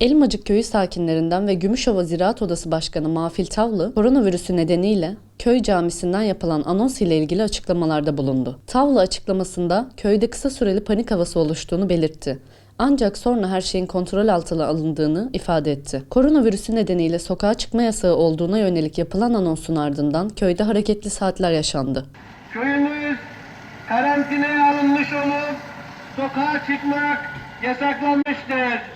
Elmacık köyü sakinlerinden ve Gümüşova Ziraat Odası Başkanı Mafil Tavlı, koronavirüsü nedeniyle köy camisinden yapılan anons ile ilgili açıklamalarda bulundu. Tavlı açıklamasında köyde kısa süreli panik havası oluştuğunu belirtti. Ancak sonra her şeyin kontrol altına alındığını ifade etti. Koronavirüsü nedeniyle sokağa çıkma yasağı olduğuna yönelik yapılan anonsun ardından köyde hareketli saatler yaşandı. Köyümüz karantinaya alınmış olup sokağa çıkmak yasaklanmıştır.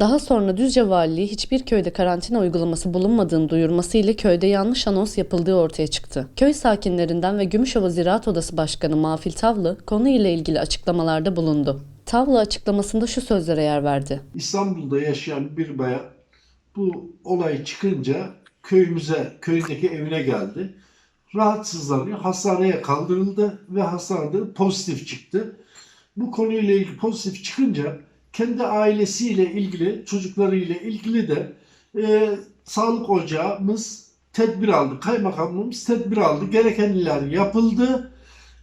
Daha sonra Düzce Valiliği hiçbir köyde karantina uygulaması bulunmadığını duyurması ile köyde yanlış anons yapıldığı ortaya çıktı. Köy sakinlerinden ve Gümüşova Ziraat Odası Başkanı Mafil Tavlı konuyla ilgili açıklamalarda bulundu. Tavlı açıklamasında şu sözlere yer verdi. İstanbul'da yaşayan bir bayan bu olay çıkınca köyümüze, köydeki evine geldi. Rahatsızlanıyor. Hastaneye kaldırıldı ve hastanede pozitif çıktı. Bu konuyla ilgili pozitif çıkınca kendi ailesiyle ilgili, çocuklarıyla ilgili de e, sağlık ocağımız tedbir aldı. Kaymakamlığımız tedbir aldı. Gerekenler yapıldı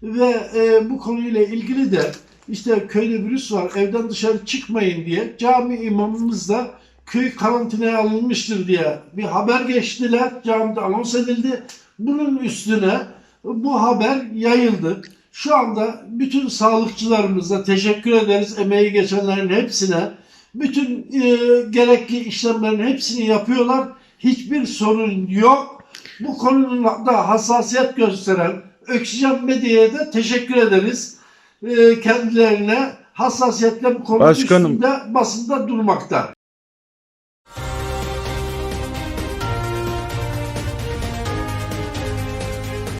ve e, bu konuyla ilgili de işte köyde virüs var evden dışarı çıkmayın diye cami imamımız da köy karantinaya alınmıştır diye bir haber geçtiler. Camide anons edildi. Bunun üstüne bu haber yayıldı. Şu anda bütün sağlıkçılarımıza teşekkür ederiz. Emeği geçenlerin hepsine. Bütün e, gerekli işlemlerin hepsini yapıyorlar. Hiçbir sorun yok. Bu konuda hassasiyet gösteren Oksijen Medya'ya da teşekkür ederiz. E, kendilerine hassasiyetle bu konu Başkanım. üstünde basında durmakta.